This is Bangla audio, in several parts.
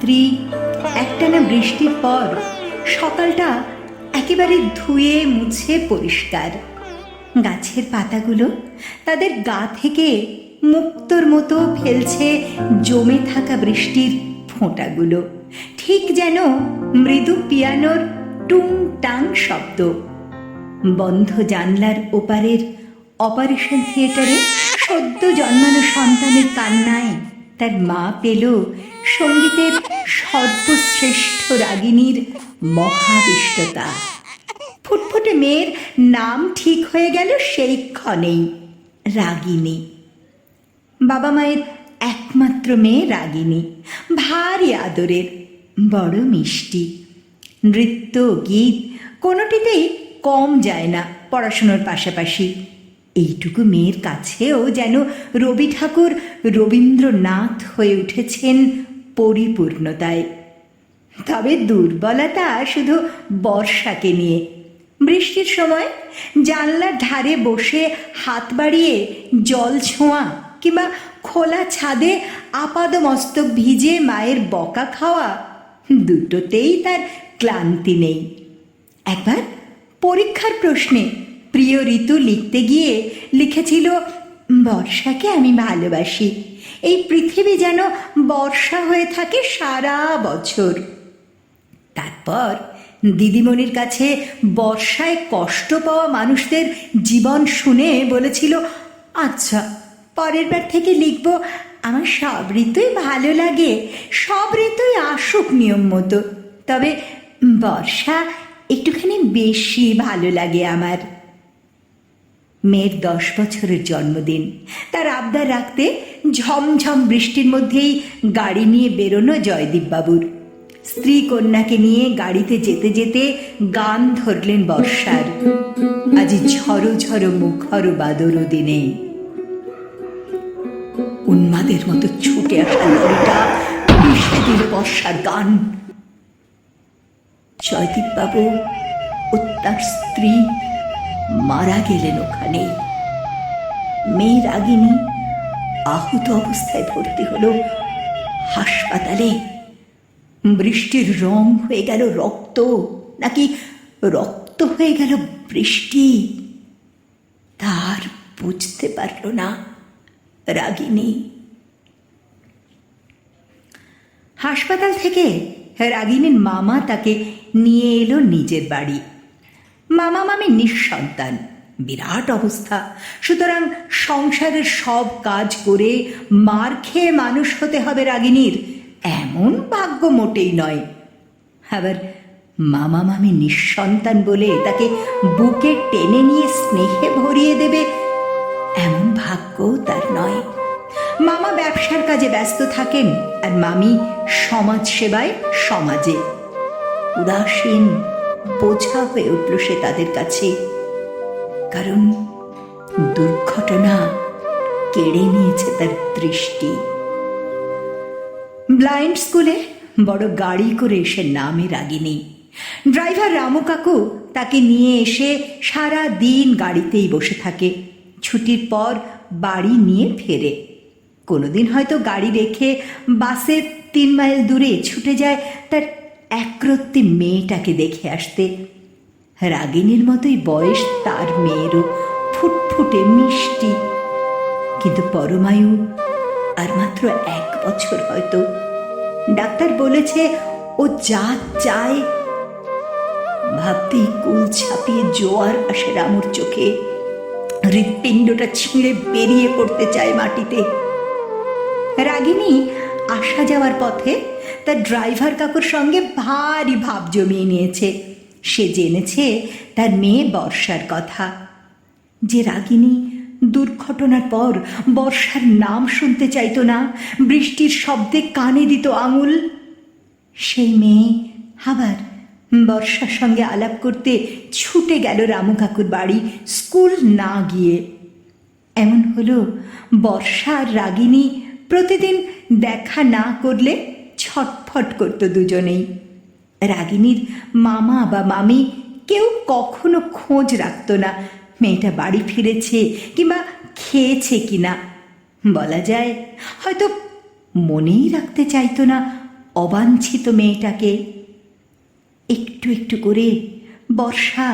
রাত্রি, একটানা বৃষ্টির পর সকালটা একেবারে ধুয়ে মুছে পরিষ্কার। গাছের পাতাগুলো তাদের গা থেকে মুক্তর মতো ফেলছে জমে থাকা বৃষ্টির ফোঁটাগুলো। ঠিক যেন মৃদু পিয়ানোর টুং টাং শব্দ। বন্ধ জানলার ওপারের অপারেশন থিয়েটারে সদ্য জন্মানো সন্তানের কান্নায় তার মা পেল সঙ্গীতের সর্বশ্রেষ্ঠ রাগিনীর মহাবিষ্টতা। ফুটফুটে মেয়ের নাম ঠিক হয়ে গেল সেই ক্ষণেই, রাগিনী। বাবা মায়ের একমাত্র মেয়ে রাগিনী, ভারী আদরের, বড় মিষ্টি। নৃত্য, গীত, কোনোটিতেই কম যায় না পড়াশুনোর পাশাপাশি। এইটুকু মেয়ের কাছেও যেন রবি ঠাকুর রবীন্দ্রনাথ হয়ে উঠেছেন পরিপূর্ণতায়। তবে দুর্বলতা শুধু বর্ষাকে নিয়ে। বৃষ্টির সময় জানলার ধারে বসে হাত বাড়িয়ে জল ছোঁয়া কিংবা খোলা ছাদে আপাদ মস্তক ভিজে মায়ের বকা খাওয়া দুটোতেই তার ক্লান্তি নেই। একবার পরীক্ষার প্রশ্নে প্রিয় ঋতু লিখতে গিয়ে লিখেছিল, বর্ষাকে আমি ভালোবাসি। এই পৃথিবী যেন বর্ষা হয়ে থাকে সারা বছর। তারপর দিদিমণির কাছে বর্ষায় কষ্ট পাওয়া মানুষদের জীবন শুনে বলেছিল আচ্ছা পরের বার থেকে লিখব, আমার সব ঋতুই ভালো লাগে, সব ঋতুই আসুক নিয়ম মতো। তবে বর্ষা একটুখানি বেশি ভালো লাগে আমার। মেয়ের দশ বছরের জন্মদিন। তার আবদার রাখতে ঝমঝম বৃষ্টির মধ্যেই গাড়ি নিয়ে বেরোনো জয়দীপবাবুর। স্ত্রী কন্যাকে নিয়ে গাড়িতে যেতে যেতে গান ধরলেন বর্ষার। আজ ঝড়ো ঝড়ো মুখর বাদর দিনে। উন্মাদের মতো ছুটে আসা লরিটা মিশে দিল বর্ষার গান। জয়দীপবাবু ও তার স্ত্রী মারা গেলেন ওখানে। মেয়ে রাগিনী আহত অবস্থায় ভর্তি হলো। হাসপাতালে বৃষ্টির রং হয়ে গেল রক্ত, নাকি রক্ত হয়ে গেল বৃষ্টি? তার বুঝতে পারল না রাগিনী। হাসপাতাল থেকে রাগিনীর মামা তাকে নিয়ে এলো নিজের বাড়ি। মামা মামি নিঃসন্তান। বিরাট অবস্থা। সুতরাং সংসারের সব কাজ করে মার খেয়ে মানুষ হতে হবে রাগিনীর, এমন ভাগ্য মোটেই নয়। আবার মামা মামি নিঃসন্তান বলে তাকে বুকে টেনে নিয়ে স্নেহে ভরিয়ে দেবে, এমন ভাগ্যও তার নয়। মামা ব্যবসার কাজে ব্যস্ত থাকেন আর মামি সমাজ সেবায় সমাজে। উদাসীন বোঝা হয়ে উঠল সে তাদের কাছে। কারণ দুর্ঘটনা কেড়ে নিয়েছে তার দৃষ্টি। ব্লাইন্ড স্কুলে বড় গাড়ি করে এসে নামে রাগিনী ড্রাইভার রামু কাকু তাকে নিয়ে এসে সারা দিন গাড়িতেই বসে থাকে। ছুটির পর বাড়ি নিয়ে ফেরে। কোনোদিন হয়তো গাড়ি রেখে বাসে তিন মাইল দূরে ছুটে যায় তার একরত্তি মেয়েটাকে দেখে আসতে রাগিনীর মতোই বয়স তার মেয়েরও ফুটফুটে মিষ্টি। কিন্তু পরমায়ু আর মাত্র এক বছর হয়তো ডাক্তার বলেছে ও যা চায় ভাবতেই কুল ছাপিয়ে জোয়ার আসে রামুর চোখে। হৃৎপিণ্ডটা ছিঁড়ে বেরিয়ে পড়তে চায় মাটিতে। রাগিনী আসা যাওয়ার পথে তার ড্রাইভার কাকুর সঙ্গে ভারী ভাব জমিয়ে নিয়েছে। সে জেনেছে তার মেয়ে বর্ষার কথা। যে রাগিনী দুর্ঘটনার পর বর্ষার নাম শুনতে চাইতো না, বৃষ্টির শব্দে কানে দিত আঙুল, সেই মেয়ে আবার বর্ষার সঙ্গে আলাপ করতে ছুটে গেল রামু কাকুর বাড়ি স্কুল না গিয়ে। এমন হলো বর্ষা আর রাগিনী প্রতিদিন দেখা না করলে ছটফট করতো দুজনেই। রাগিনীর মামা বা মামি কেউ কখনো খোঁজ রাখতো না, মেয়েটা বাড়ি ফিরেছে কিংবা খেয়েছে কিনা। বলা যায়, হয়তো মনেই রাখতে চাইতো না অবাঞ্ছিত মেয়েটাকে। একটু একটু করে বর্ষা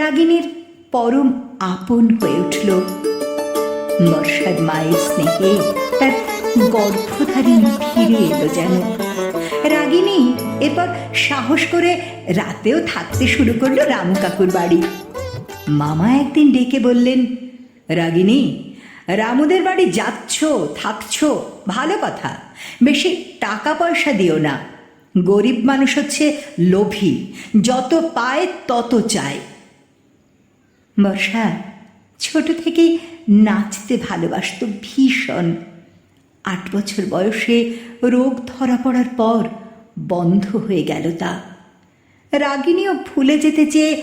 রাগিনীর পরম আপন হয়ে উঠল। বর্ষার মায়ের স্নেহে তার গর্ভধারিণী ফিরে এলো যেন। রাগিনী এরপর সাহস করে রাতেও থাকতে শুরু করল রামু কাকুর বাড়ি। মামা একদিন ডেকে বললেন রাগিনী রামুদের বাড়ি যাচ্ছ, থাকছ, ভালো কথা। বেশি টাকা পয়সা দিও না। গরিব মানুষ হচ্ছে লোভী, যত পায় তত চায়। বর্ষা, ছোট থেকেই নাচতে ভালোবাসত ভীষণ। আট বছর বয়সে রোগ ধরা পড়ার পর বন্ধ হয়ে গেল তা। রাগিনীও ভুলে যেতে চেয়ে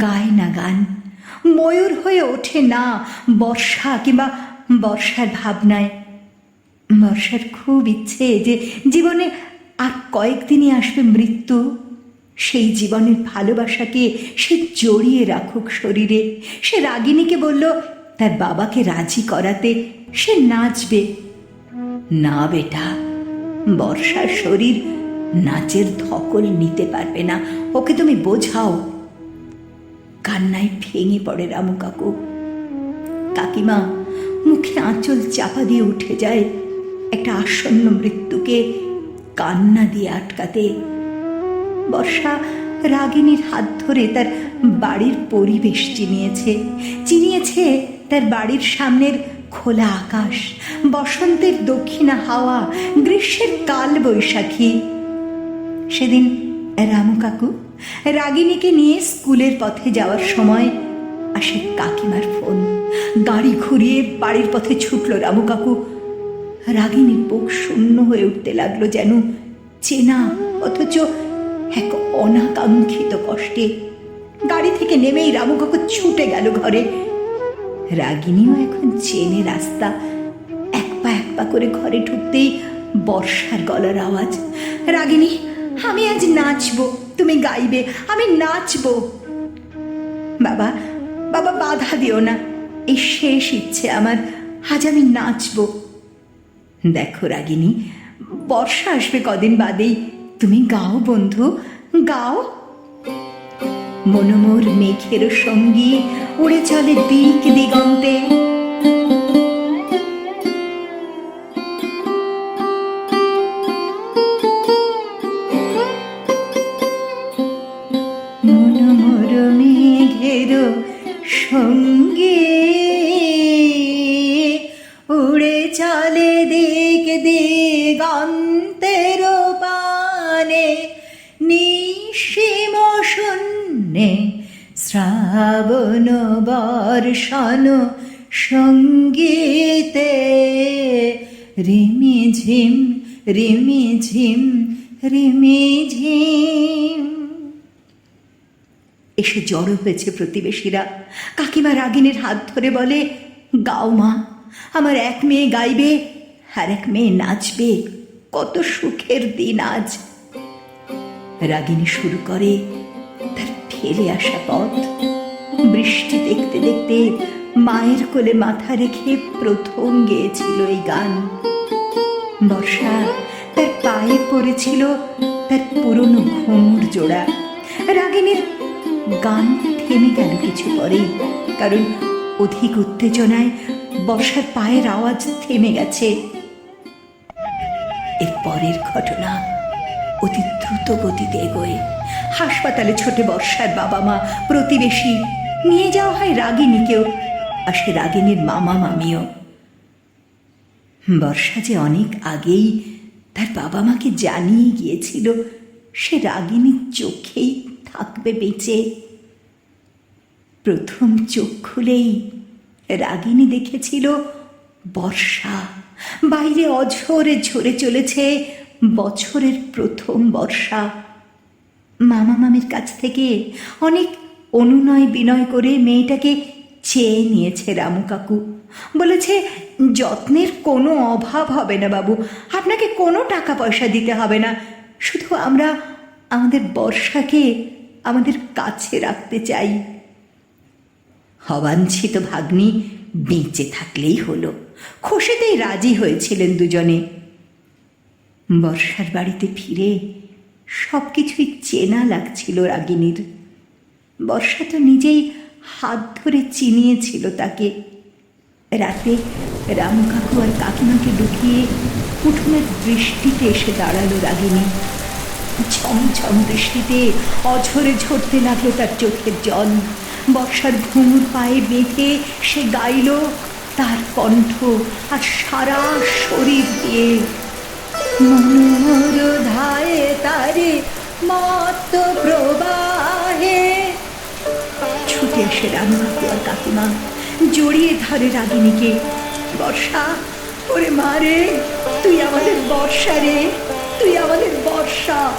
গায় না গান, ময়ূর হয়ে ওঠে না বর্ষা কিংবা বর্ষার ভাবনায়। বর্ষার খুব ইচ্ছে যে জীবনে আর কয়েকদিনই আসবে মৃত্যু। সেই জীবনের ভালোবাসাকে সে জড়িয়ে রাখুক শরীরে। সে রাগিনীকে বলল, তার বাবাকে রাজি করাতে সে নাচবে। না বেটা, বর্ষার শরীর নাচের ধকল নিতে পারবে না। ওকে তুমি বোঝাও। কান্নায় ভেঙে পড়ে রামু কাকু। কাকিমা, মুখে আঁচল চাপা দিয়ে উঠে যায়। একটা আসন্ন মৃত্যুকে কান্না দিয়ে আটকাতে। বর্ষা রাগিনীর হাত ধরে তার বাড়ির পরিবেশ চিনিয়েছে। চিনিয়েছে তার বাড়ির সামনের খোলা আকাশ, বসন্তের দক্ষিণা হাওয়া, গ্রীষ্মের কাল বৈশাখী। সেদিন রামু কাকু রাগিনীকে নিয়ে স্কুলের পথে যাওয়ার সময় আসে কাকিমার ফোন। গাড়ি ঘুরিয়ে বাড়ির পথে ছুটল রামু কাকু। রাগিনীর বুক শূন্য হয়ে উঠতে লাগল যেন, চেনা অথচ এক অনাকাঙ্ক্ষিত কষ্টে। গাড়ি থেকে নেমেই রামু কাকু ছুটে গেল ঘরে। রাগিনীও এখন চেনে রাস্তা। এক পা এক পা করে ঘরে ঢুকতেই বর্ষার গলার আওয়াজ। রাগিনী, আমি আজ নাচবো, তুমি গাইবে, আমি নাচবো। বাবা বাবা বাধা দিও না, এই শেষ ইচ্ছে আমার, আজ আমি নাচবো। দেখো রাগিনী, বর্ষা আসবে কদিন বাদেই। তুমি গাও বন্ধু, গাও। মনোমোর মেঘের সঙ্গী উড়ে চলে দিক দিগন্তে। মনোমোর মেঘের সঙ্গে বর্ষণ সঙ্গীতে। রিমি ঝিম রিমি ঝিম রিমি ঝিম। এসে জড়ো হয়েছে প্রতিবেশীরা। কাকিমা রাগিনীর হাত ধরে বলে, গাও মা, আমার এক মেয়ে গাইবে আর এক মেয়ে নাচবে। কত সুখের দিন আজ। রাগিনী শুরু করে তার ফেলে আসা পথ। বৃষ্টি দেখতে দেখতে মায়ের কোলে মাথা রেখে প্রথম গেয়েছিল এই গান। বর্ষা, তার পায়ে পড়েছিল তার পুরনো ঘুমুর জোড়া। রাগিনীর গান থেমে গেল কিছু পরেই, কারণ অধিক উত্তেজনায় বর্ষার পায়ের আওয়াজ থেমে গেছে। এর পরের ঘটনা অতি দ্রুত গতিতে এগোয়। হাসপাতালে ছোটে বর্ষার বাবা মা প্রতিবেশী নিয়ে যাওয়া হয় রাগিনীকেও, আর সে রাগিনীর মামা মামিও। বর্ষা যে অনেক আগেই তার বাবা মাকে জানিয়ে গিয়েছিল, সে রাগিনীর চোখেই থাকবে বেঁচে। প্রথম চোখ খুলেই রাগিনী দেখেছিল বর্ষা। বাইরে অঝরে ঝরে চলেছে বছরের প্রথম বর্ষা। মামা মামির কাছ থেকে অনেক অনুনয় বিনয় করে মেয়েটাকে চেয়ে নিয়েছে রামু কাকু। বলেছে, যত্নের কোনো অভাব হবে না বাবু। আপনাকে কোনো টাকা পয়সা দিতে হবে না। শুধু আমরা আমাদের বর্ষাকে আমাদের কাছে রাখতে চাই। অবাঞ্ছিত ভাগ্নি বেঁচে থাকলেই হলো। খুশিতেই রাজি হয়েছিলেন দুজনে। বর্ষার বাড়িতে ফিরে সব কিছুই চেনা লাগছিল রাগিনীর। বর্ষা তো নিজেই হাত ধরে চিনিয়েছিল তাকে। রাতে রামু কাকু আর কাকিমাকে ঢুকিয়ে উঠোনের বৃষ্টিতে এসে দাঁড়াল রাগিনী। ঝমঝম বৃষ্টিতে অঝরে ঝরতে লাগল তার চোখের জল। বর্ষার ঘুঙুর পায়ে বেঁধে সে গাইল, তার কণ্ঠ আর সারা শরীর দিয়ে মনোর ধায়ে তারে মত প্রবাহে ছুটে আসে রামু কাকু আর কাকিমা। জড়িয়ে ধরে রাগিনীকে, বর্ষা, ওরে মা রে, তুই আমাদের বর্ষা রে, তুই আমাদের বর্ষা।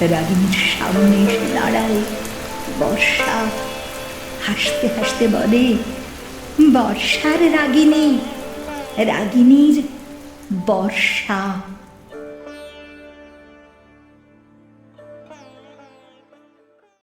রাগিনীর সামনে এসে দাঁড়ায়, বর্ষা। হাসতে হাসতে বলে, বর্ষার রাগিনী, রাগিনীর বর্ষা।